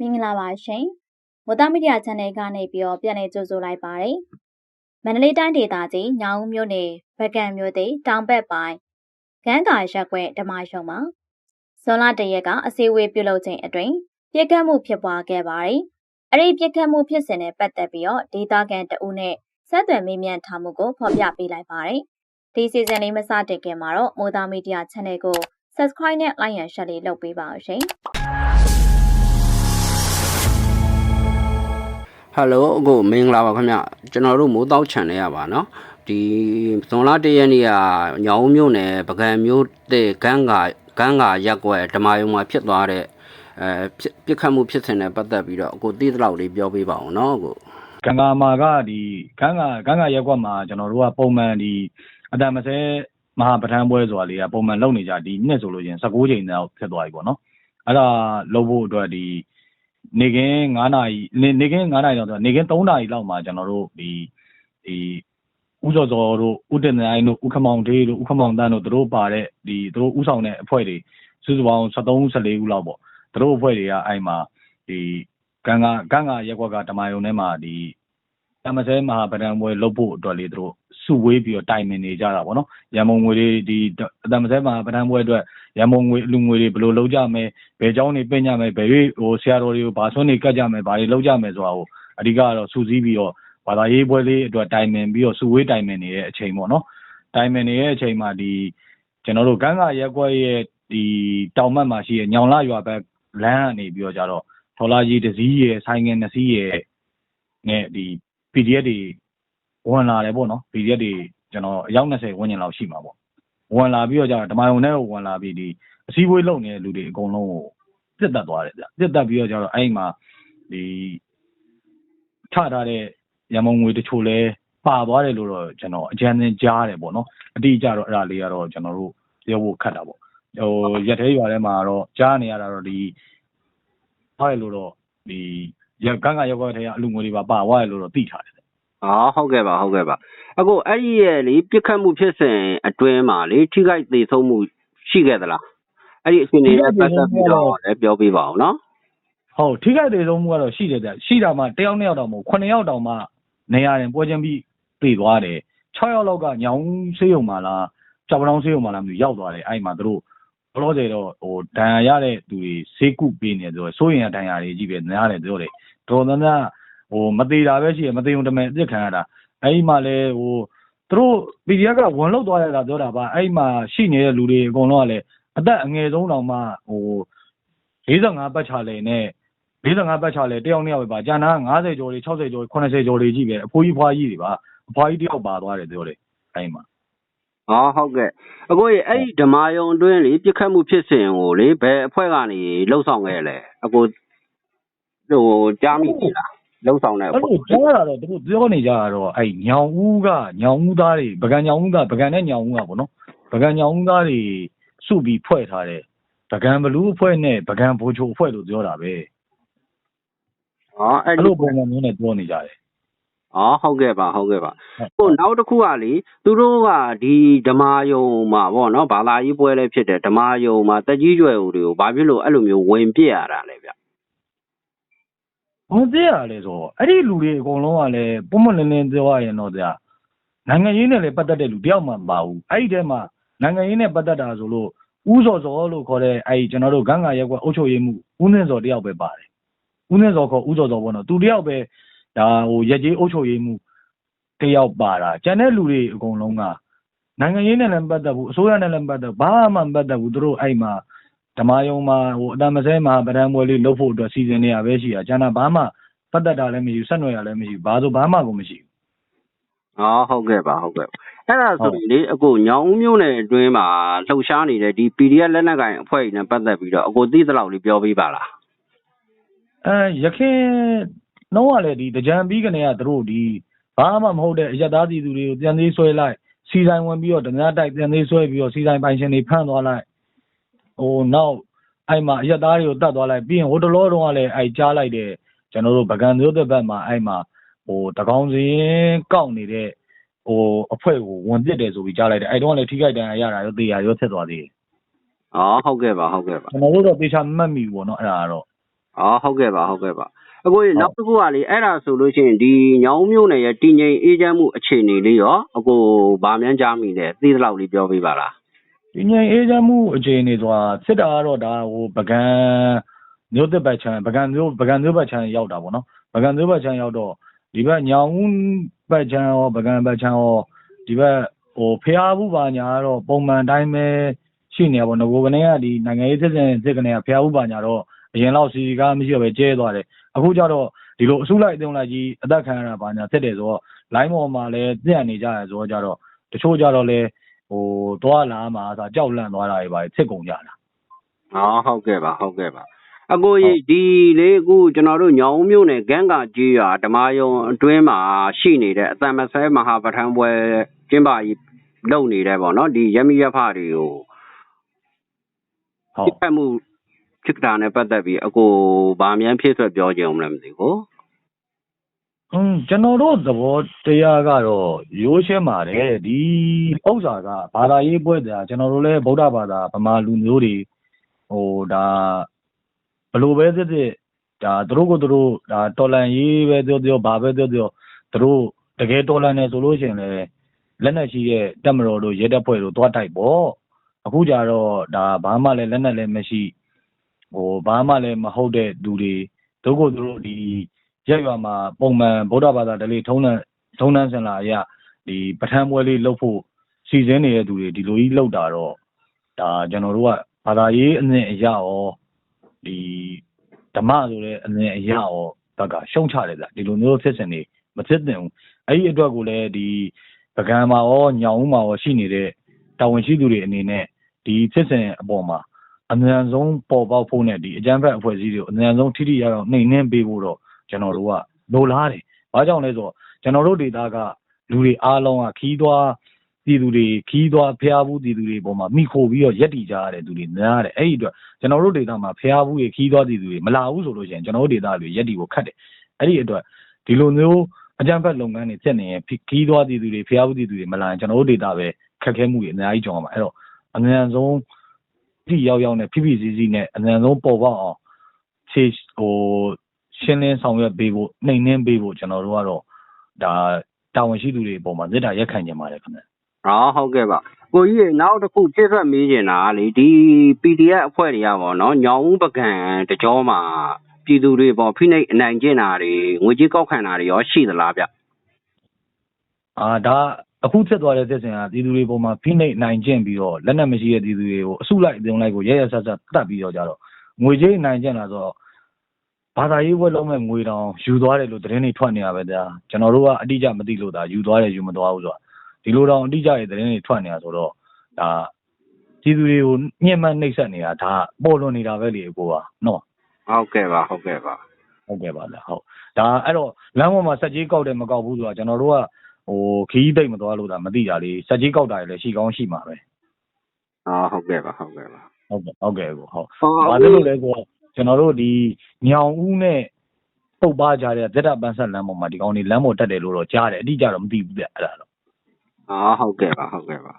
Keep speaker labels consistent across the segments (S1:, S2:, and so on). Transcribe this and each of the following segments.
S1: မင်္ဂလာပါရှင်။ဝတ္တမီဒီယာ channel ကနေပြီးတော့ပြန်လည်ကြိုဆိုလိုက်ပါတယ်။မန္တလေးတိုင်းဒေသကြီးညောင်ဦးမြို့နယ်ဗကံမြို့သိတောင်ဘက်ပိုင်းဂန်းကာရက်ကွက်ဓမ္မယုံမှာဇွန်လတရက်ကအစည်းအဝေးပြုလုပ်ခြင်းအတွင်းပြစ်ခတ်မှုဖြစ်ပွားခဲ့ပါတယ်။အဲ့ဒီပြစ်ခတ်မှုဖြစ်စဉ်နဲ့ပတ်သက်ပြီးတော့ဒေသခံတအုပ်နဲ့ဆက်သွယ်မေးမြန်းထားမှုကိုဖော်ပြပေးလိုက်ပါတယ်။ဒီစီဇန်လေးမစတင်ခင်မှာတော့မိုးသားမီဒီယာ channel ကို subscribe နဲ့ like and share လေးလုပ်ပေးပါဦးရှင်။
S2: ဟယ်လိုအခုမင်္ဂလာပါခင်ဗျကျွန်တော်တို့မိုးတောက်ချန်လေးရပါနော်ဒီဇွန်လ၁ရက်နေ့ကညောင်မြို့နယ်ပကံမြို့တဲ့ကန်းကကန်းကရက်ကွယ်ဓမာယုံမှာဖြစ်သွားတဲ့အဲပြစ်ခတ်မှုဖြစ်စဉ်နဲ့ပတ်သက်ပြီးတော့အခုသိသလောက်လေးပြောပေးပါအောင်နော်အခု
S3: ကန်းကမာကဒီကန်းကကန်းကရက်ကွယ်မှာကျွန်တော်တို့ကပုံမှန်ဒီအတမစဲမဟာပဋ္ဌာန်းပွဲဆိုတာလေးကပုံမှန်လုပ်နေကြဒီနှစ်ဆိုလို့ရင်16ချိန်တောင်ဖြစ်သွားပြီပေါ့နော်အဲ့ဒါလုပ်ဖို့အတွက်ဒီ နေကင်း9နာရီနေနေကင်း9နာရီလောက်ဆိုနေကင်း3နာရီလောက်မှာကျွန်တော်တို့ဒီဒီဥစောစောတို့ဥတ္တနိုင်တို့ဥခမောင်တေးတို့ဥခမောင်တန်းတို့သူတို့ပါတဲ့ဒီသူတို့ဥဆောင်တဲ့အဖွဲ့တွေစုစုပေါင်း73 14ဦးလောက်ပေါ့သူတို့အဖွဲ့တွေကအဲ့မှာဒီဂန်ဂါဂန်ဂါရက်ကွက်ကဓမ္မယုံထဲမှာဒီ တမဆဲမဟာပဒံပွဲလုပ်ဖို့အတွက်လေးသူတို့စုဝေးပြီးတော့တိုင်ပင်နေကြတာပေါ့နော်ရန်မုံငွေတွေဒီတမဆဲမဟာပဒံပွဲအတွက်ရန်မုံငွေအလူငွေတွေဘယ်လိုလုပ်ကြမလဲဘယ်เจ้าနေပြင်ကြမယ်ဘယ်ဟိုဆရာတော်တွေကိုဘာဆွန်းနေကတ်ကြမယ်ဘာတွေလုပ်ကြမယ်ဆိုတာကိုအဓိကတော့စုစည်းပြီးတော့ဘာသာရေးပွဲလေးအတွက်တိုင်ပင်ပြီးတော့စုဝေးတိုင်ပင်နေတဲ့အချိန်ပေါ့နော်တိုင်ပင်နေတဲ့အချိန်မှာဒီကျွန်တော်တို့ကန်းကရက်ကွက်ရဲ့ဒီတောင်မတ်မှာရှိတဲ့ညောင်လာရွာဘက်လမ်းကနေပြီးတော့ကြတော့ထော်လာကြီးတစ်စီးရယ်ဆိုင်ငယ်နှစ်စီးရယ်နဲ့ဒီ PDF တွေဝင်လာတယ်ပေါ့နော် PDF တွေကျွန်တော်အယောက်20ဝန်းကျင်လောက်ရှိမှာပေါ့ဝင်လာပြီးတော့ကြတော့ဓမ္မယုံထဲကိုဝင်လာပြီးဒီအစည်းအဝေးလုပ်နေတဲ့လူတွေအကုန်လုံးကိုပြစ်တက်သွားတယ်ဗျပြစ်တက်ပြီးတော့ကြတော့အဲ့မှာဒီထထားတဲ့ရမုံငွေတချို့လဲပါသွားတယ်လို့တော့ကျွန်တော်အကြမ်းသင်းကြားတယ်ပေါ့နော်အတိအကျတော့အဲ့ဒါလေးကတော့ကျွန်တော်တို့ပြောဖို့ခက်တာပေါ့ဟိုရက်သေးရွာထဲမှာတော့ကြားနေရတာတော့ဒီဟုတ်ရလို့တော့ဒီ ရကန်းကရောက်ရတဲ့အလူငွေတွေပါပါသွားတယ်လို့တော့သိထားတယ်
S2: အော်ဟုတ်ကဲ့ပါဟုတ်ကဲ့ပါအခုအဲ့ဒီရဲ့လေပြစ်ခတ်မှုဖြစ်စဉ်အတွင်းမှာလေထိခိုက်သေဆုံးမှုရှိခဲ့သလားအဲ့ဒီအခြေအနေနဲ့ပတ်သက်ပြီးတော့လည်းပြောပြပါအောင်နော်
S3: ဟုတ်ထိခိုက်သေဆုံးမှုကတော့ရှိတယ်ဗျရှိတာမှတယောက်နှစ်ယောက်တောင်မဟုတ်ခုနှစ်ယောက်တောင်မှနေရတယ်ပွဲချင်းပြီးပြေးသွားတယ်6ယောက်လောက်ကညောင်ဆေးရုံမှာလားကြောက်ပေါင်းဆေးရုံမှာလားမသိရောက်သွားတယ်အဲ့မှာသူတို့ဘလို့တယ်တော့ဟိုဒဏ်ရာရတဲ့သူတွေဈေးကုပေးနေတယ်ဆိုတော့စိုးရင်ဒဏ်ရာတွေကြီးပဲနားရတယ်ပြောတယ် တော်တော်များဟိုမသေးတာပဲရှိရမသေးုံတမဲအစ်ခံရတာအဲ့ဒီမှာလဲဟိုသူတို့ PDF ကဝင်လောက်သွားရတာပြောတာပါအဲ့မှာရှိနေတဲ့လူတွေအကုန်လုံးကလည်းအသက်အငယ်ဆုံးတောင်မှဟို45ပတ်ချာလေနဲ့45ပတ်ချာလေတယောက်နှစ်ယောက်ပဲပါကျန်တာ90ကျော်တွေ60ကျော်80ကျော်တွေကြီးပဲအဖိုးကြီးဖွားကြီးတွေပါအဖွားကြီးတယောက်ပါသွားတယ်ပြောတယ်အဲ့မှာ
S2: อ๋อဟုတ်ကဲ့အခုအဲ့ဒီဓမ္မယုံအတွင်းလေပြစ်ခတ်မှုဖြစ်စဉ်ကိုလေဘယ်အဖွဲ့ကနေလှုပ်ဆောင်ခဲ့လဲအခု ဟိုကြားမိနေလားလုံဆောင်တဲ့
S3: အဲ့လိုကြားတာတော့သူတို့ပြောနေကြတာတော့အဲ့ညောင်ဦးကညောင်ဦးသားတွေပကံညောင်ဦးကပကံနဲ့ညောင်ဦးကပေါ့နော်ပကံညောင်ဦးသားတွေစုပြီးဖွဲ့ထားတဲ့ပကံဘလူးအဖွဲ့နဲ့ပကံဘိုးချိုအဖွဲ့လို့ပြောတာပဲ
S2: ဟာအဲ့လို
S3: ပုံစံမျိုးနဲ့ပြောနေကြတယ်
S2: အော်ဟုတ်ကဲ့ပါဟုတ်ကဲ့ပါ
S3: ဟို
S2: နောက်တစ်ခုကလေသူတို့ကဒီဓမာယုံမှာဗောနော်ဘာသာရေးပွဲလည်းဖြစ်တယ်ဓမာယုံမှာတက်ကြီးရွယ်ဦးတွေကိုဘာဖြစ်လို့အဲ့လိုမျိုးဝင်ပြစ်ရတာလဲဗျ
S3: ဘာသိရလဲဆိုတော့အဲ့ဒီလူတွေအကုန်လုံးကလည်းပုံမလင်းလင်းပြောရရင်တော့ကြာနိုင်ငံရေးနဲ့လည်းပတ်သက်တဲ့လူတယောက်မှမပါဘူးအဲ့ဒီထဲမှာနိုင်ငံရေးနဲ့ပတ်သက်တာဆိုလို့ဥစော်စောလို့ခေါ်တဲ့အဲ့ဒီကျွန်တော်တို့ဂန်းဂါရက်ကွက်အုပ်ချုပ်ရေးမှုဦးနှင်းစောတယောက်ပဲပါတယ်ဦးနှင်းစောခေါ်ဦးစော်စောပေါ့နော်သူတယောက်ပဲဒါဟိုရက်ကြီးအုပ်ချုပ်ရေးမှုတယောက်ပါတာကျန်တဲ့လူတွေအကုန်လုံးကနိုင်ငံရေးနဲ့လည်းမပတ်သက်ဘူးအစိုးရနဲ့လည်းမပတ်သက်ဘူးဘာမှမပတ်သက်ဘူးသူတို့အဲ့မှာ ဓမ္မယုံမှာဟိုအတမဆဲမှာပဒံပွဲလေးလုပ်ဖို့အတွက်စီစဉ်နေရပဲရှိတာကျန်တာဘာမှပတ်သက်တာလည်းမရှိဘူးဆက်နွယ်ရလည်းမရှိဘူးဘာဆိုဘာမှကိုမရှိဘူး
S2: อ๋อဟုတ်ကဲ့ပါဟုတ်ကဲ့အဲ့ဒါဆိုရင်လေအခုညောင်ဦးမျိုးနယ်အတွင်းမှာလှုပ်ရှားနေတဲ့ဒီ PDF လက်နက်ကင်အဖွဲ့တွေနဲ့ပတ်သက်ပြီးတော့အခုသိသလောက်လေးပြောပြပါလား
S3: အဲရခင်တော့ကလည်းဒီတကြံပြီးကနေကသူတို့ဒီဘာမှမဟုတ်တဲ့အရက်သားပြည်သူတွေကိုပြန်သေးဆွဲလိုက်စီဆိုင်ဝင်ပြီးတော့ဓမြတိုက်ပြန်သေးဆွဲပြီးတော့စီဆိုင်ပိုင်ရှင်တွေဖမ်းသွားလိုက် ဟိုနောက်အဲ့မှာအရက်သားတွေကိုတတ်သွားလိုက်ပြီးရင်ဟိုတလောတုန်းကလည်းအဲ့ကြားလိုက်တဲ့ကျွန်တော်တို့ဗကန်မျိုးသက်ဘက်မှာအဲ့မှာဟိုတကောင်စင်းကောက်နေတဲ့ဟိုအဖွဲ့ကိုဝင်ပစ်တယ်ဆိုပြီးကြားလိုက်တယ်အဲ့တုန်းကလည်းထိခိုက်ဒဏ်ရာရတာရောတေးရရောဖြစ်သွားသေးတယ်
S2: อ๋อဟုတ်ကဲ့ပါဟုတ်ကဲ့ပါ
S3: ကျွန်တော်တို့တော့တေချာမမှတ်မိဘူးပေါ့နော်အဲ့ဒါကတော့
S2: အော်ဟုတ်ကဲ့ပါဟုတ်ကဲ့ပါအကိုကြီးနောက်တစ်ခုကလေအဲ့ဒါဆိုလို့ရှိရင်ဒီညောင်မြို့နယ်ရဲ့တည်ငြိမ်အေးချမ်းမှုအခြေအနေလေးရောအကိုဗာမြန်းကြားမိတယ်သိသလောက်လေးပြောပြပါလား
S3: ဒီငြိမ်အေးချမ်းမှုအခြေအနေဆိုတာစစ်တာကတော့ဒါဟိုပကံမျိုးသက်ပတ်ချမ်းပကံမျိုးပကံမျိုးပတ်ချမ်းရောက်တာပေါ့နော်ပကံမျိုးပတ်ချမ်းရောက်တော့ဒီဘက်ညောင်ဦးပတ်ချမ်းရောပကံပတ်ချမ်းရောဒီဘက်ဟိုဖျားဘူးပါညာကတော့ပုံမှန်တိုင်းပဲရှိနေရပါတော့ငိုကနေကဒီနိုင်ငံရေးစစ်စင်စစ်ကနေကဖျားဘူးပါညာတော့အရင်လောက်စီစီကားမရှိတော့ပဲကျဲသွားတယ်အခုကျတော့ဒီလိုအစုလိုက်အပြုံလိုက်ကြီးအသက်ခံရတာပါညာဖြစ်တယ်ဆိုတော့ line ပေါ်မှာလည်းပြန့်နေကြရဆိုတော့ကြတော့တချို့ကြတော့လေ ဟိုသွားလာမှာဆိုကြောက်လန့်သွားတာတွေပါဖြစ်ကုန်ကြတာ
S2: အော်ဟုတ်ကဲ့ပါဟုတ်ကဲ့ပါအကိုကြီးဒီလေးအခုကျွန်တော်တို့ညောင်မြို့နယ်ဂန်းကာကြီးရွာဓမာယုံအတွင်းမှာရှိနေတဲ့အတန်မဆဲမဟာပဋ္ဌာန်းပွဲကျင်းပကြီးလုပ်နေတယ်ပေါ့နော်ဒီရမီရဖတွေကို
S3: ဟု
S2: ပြ
S3: တ်
S2: စ်ဖက်မှုဖြစ်တာနဲ့ပတ်သက်ပြီးအကိုဗာမြန်ဖြစ်ဆွဲပြောကြအောင်မလဲမသိဘူး
S3: อืมကျွန်တော်တို့သဘောတရားကတော့ရိုးရှင်းပါတယ်ဒီဥစ္စာကဘာသာရေးပွဲတရားကျွန်တော်တို့လည်းဗုဒ္ဓဘာသာဗမာလူမျိုးတွေဟိုဒါဘယ်လိုပဲဖြစ်ဖြစ်ဒါသူတို့ကိုသူတို့ဒါတော်လန်ရေးပဲပြောပြောဘာပဲပြောပြောသူတို့တကယ်တော်လန်နေဆိုလို့ရှိရင်လည်းလက်နက်ရှိတဲ့တက်မတော်တို့ရဲတပ်ဖွဲ့တို့သွားတိုက်ပေါ့အခုကြတော့ဒါဘာမှလည်းလက်နက်လည်းမရှိဟိုဘာမှလည်းမဟုတ်တဲ့လူတွေသူတို့ကိုသူတို့ဒီ ရက်ရွာမှာပုံမှန်ဗုဒ္ဓဘာသာဓလေ့ထုံးတဲ့ထုံးတမ်းစင်လာအရဒီပဋ္ဌာန်းပွဲလေးလုပ်ဖို့စီစဉ်နေတဲ့သူတွေဒီလိုကြီးလုပ်တာတော့ဒါကျွန်တော်တို့ကဘာသာရေးအနည်းအရရောဒီဓမ္မဆိုတဲ့အနည်းအရရောဘက်ကရှုံးချတယ်ဗျဒီလိုမျိုးဖြစ်စဉ်တွေမဖြစ်သင့်ဘူးအဲ့ဒီအတွက်ကိုလည်းဒီပကံမှာရောညောင်ဦးမှာရောရှိနေတဲ့တာဝန်ရှိသူတွေအနေနဲ့ဒီဖြစ်စဉ်အပေါ်မှာအမြန်ဆုံးပေါ်ပေါက်ဖို့နဲ့ဒီအကြမ်းဖက်အဖွဲ့အစည်းတွေကိုအမြန်ဆုံးထိထိရောက်ရောက်နှိမ်နင်းပေးဖို့တော့ ကျွန်တော်တို့ကလိုလားတယ်။ဘာကြောင့်လဲဆိုတော့ကျွန်တော်တို့ဒေတာကလူတွေအားလုံးကခီးသွားပြည်သူတွေခီးသွားဖျားဘူးပြည်သူတွေပေါ်မှာမိခိုပြီးတော့ရက်တီကြရတဲ့သူတွေများတယ်။အဲ့ဒီအတွက်ကျွန်တော်တို့ဒေတာမှာဖျားဘူးရေခီးသွားပြည်သူတွေမလာဘူးဆိုလို့ရှိရင်ကျွန်တော်တို့ဒေတာတွေရက်တီကိုခတ်တယ်။အဲ့ဒီအတွက်ဒီလိုမျိုးအကြံဖက်လုပ်ငန်းတွေဖြစ်နေရင်ခီးသွားပြည်သူတွေဖျားဘူးပြည်သူတွေမလာရင်ကျွန်တော်တို့ဒေတာပဲခက်ခဲမှုတွေအများကြီးကြုံရမှာ။အဲ့တော့အမြန်ဆုံးဒီရောက်ရောက်နဲ့ဖိဖိစီးစီးနဲ့အမြန်ဆုံးပေါ်ပေါက်အောင်ခြေဟို ရှင်းလင်းဆောင်ရွက်ပေးဖို့နှိမ်နှင်းပေးဖို့ကျွန်တော်တို့ကတော့ဒါတာဝန်ရှိသူတွေအပေါ်မှာမေတ္တာရက်ခံကြပါတယ်ခင်ဗျ
S2: ဟောဟုတ်ကဲ့ပါကိုကြီးရေနောက်တစ်ခုဖြစ်ဆွဲမေးနေတာကလေဒီ PDF အဖွဲ့တွေကပေါ့နော်ညောင်ဦးပကံတကြောမှာပြည်သူတွေပေါ့ဖိနှိပ်အနိုင်ကျင့်တာတွေငွေကြေးကောက်ခံတာတွေရောရှိသလားဗျ
S3: အာဒါအခုဖြစ်သွားတဲ့သက်စဉ်ကပြည်သူတွေပေါ်မှာဖိနှိပ်နိုင်ကျင့်ပြီးတော့လက်နက်မရှိတဲ့ပြည်သူတွေကိုအစုလိုက်အပြုံလိုက်ကိုရရဆက်ဆက်တတ်ပြီးတော့ကြတော့ငွေကြေးနိုင်ကျင့်လာဆိုတော့ ဘာသာရေးဘွဲလုံးမဲ့ငွေတောင်ယူသွားတယ်လို့သတင်းတွေထွက်နေရပဲဗျာကျွန်တော်တို့ကအတိအကျမသိလို့ဒါယူသွားတယ်ယူမသွားဘူးဆိုတာဒီလိုတောင်အတိအကျရဲ့သတင်းတွေထွက်နေတာဆိုတော့ဒါပြည်သူတွေကိုညှဉ်းပန်းနှိပ်စက်နေတာဒါပေါ်လွန်နေတာပဲလေအကိုကနော်
S2: ဟုတ်ကဲ့ပါဟုတ်ကဲ့ပါ
S3: ဟုတ်ကဲ့ပါဗျဟုတ်ဒါအဲ့တော့လမ်းပေါ်မှာစက်ကြီးကောက်တယ်မကောက်ဘူးဆိုတာကျွန်တော်တို့ကဟိုခီးသိမ့်မသွားလို့ဒါမသိတာလေစက်ကြီးကောက်တာလည်းရှိကောင်းရှိမှာပဲ
S2: ဟောဟုတ်ကဲ့ပါဟုတ်ကဲ့ပါ
S3: ဟုတ်ကဲ့ဟုတ်ကဲ့ကိုဟုတ်
S2: ဟော
S3: ဘာလို့လဲဆိုတော့ ကျွန်တော်တို့ဒီညောင်ဦးနဲ့ပုတ်ပါကြတဲ့ဇက်တာပန်းဆက်လမ်းပေါ်မှာဒီကောင်တွေလမ်းပေါ်တက်တယ်လို့တော့ကြားတယ်အတိအကျတော့မသိဘူးဗျအဲ့ဒါတော့
S2: ဟောဟုတ်ကဲ့ပါဟုတ်ကဲ့ပါ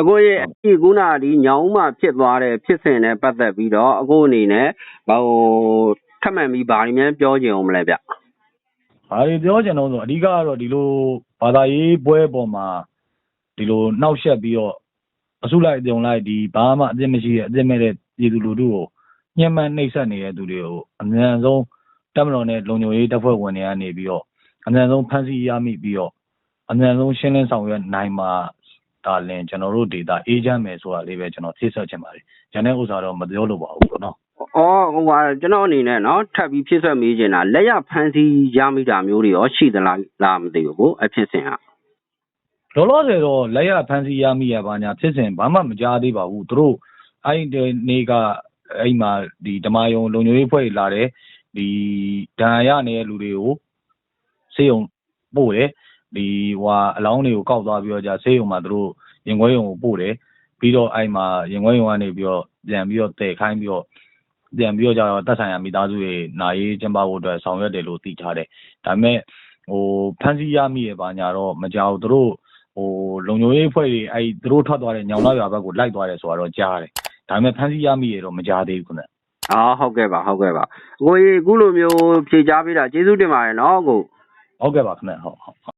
S2: အကိုရေအခုခုနကဒီညောင်ဦးမှာဖြစ်သွားတဲ့ဖြစ်စဉ်နဲ့ပတ်သက်ပြီးတော့အကိုအနေနဲ့ဟိုထပ်မှန်ပြီးဗာဒီမြန်ပြောကြအောင်မလဲဗျ
S3: ဘာတွေပြောချင်တော့ဆိုအဓိကကတော့ဒီလိုဘာသာရေးပွဲပေါ်မှာဒီလိုနှောက်ယှက်ပြီးတော့အစုလိုက်အပြုံလိုက်ဒီဘာမှအပြစ်မရှိတဲ့အပြစ်မဲ့တဲ့ပြည်သူလူထုကို ညှဉ်းပန်းနှိပ်စက်နေတဲ့သူတွေကိုအမြန်ဆုံးတပ်မတော်နဲ့လုံခြုံရေးတပ်ဖွဲ့ဝင်တွေကနေပြီးတော့အမြန်ဆုံးဖမ်းဆီးရမိပြီးတော့အမြန်ဆုံးရှင်းလင်းဆောင်ရွက်နိုင်မှာဒါလင်ကျွန်တော်တို့ဒေတာအေးချမ်းမယ်ဆိုတာလေးပဲကျွန်တော်ဖြည့်ဆွတ်ချင်ပါတယ်။ကျန်တဲ့ဥစ္စာတော့မပြောလို့ပါဘူးနော်
S2: အော်ဟိုဟာကျွန်တော်အနေနဲ့နော်ထပ်ပြီးဖြစ်ဆွဲမေးချင်တာလက်ရဖန်စီရမိတာမျိုးတွေရောရှိသလားလားမသိဘူးကိုအဖြစ်စဉ်ဟာ။
S3: လောလောဆယ်တော့လက်ရဖမ်းဆီးရမိရပါညာဖြစ်စဉ်ဘာမှမကြားသေးပါဘူး။သူတို့အဲ့ဒီနေ့က အဲ့မှာဒီဓမာယုံလုံခြုံရေးဖွဲ့လာတယ်ဒီဒဏ်ရာရနေတဲ့လူတွေကိုစေယုံပို့တယ်ဒီဟွာအလောင်းတွေကိုကောက်သွားပြီးတော့じゃစေယုံမှာသူတို့ရင်ခွဲယုံကိုပို့တယ်ပြီးတော့အဲ့မှာရင်ခွဲယုံကနေပြီးတော့ပြန်ပြီးတော့တည်ခိုင်းပြီးတော့ပြန်ပြီးတော့ကြတော့တက်ဆိုင်ရာမိသားစုတွေနာရေးကျင်းပဖို့အတွက်ဆောင်ရွက်တယ်လို့သိထားတယ်ဒါပေမဲ့ဟိုဖမ်းဆီးရမိရပါညာတော့မကြောက်သူတို့ဟိုလုံခြုံရေးအဖွဲ့တွေအဲ့သူတို့ထွက်သွားတဲ့ညောင်လာရွာဘက်ကိုလိုက်သွားတယ်ဆိုတော့ကြားတယ် ဒါပေမဲ့ဖမ်းဆီးရမိရတော့မကြားသေးဘူးခင်ဗျ
S2: အော်ဟုတ်ကဲ့ပါဟုတ်ကဲ့ပါကိုကြီးအခုလိုမျိုးဖြေချပေးတာကျေးဇူးတင်ပါတယ်နော်ကို
S3: ဟုတ်ကဲ့ပါခင်ဗျဟုတ်ဟုတ်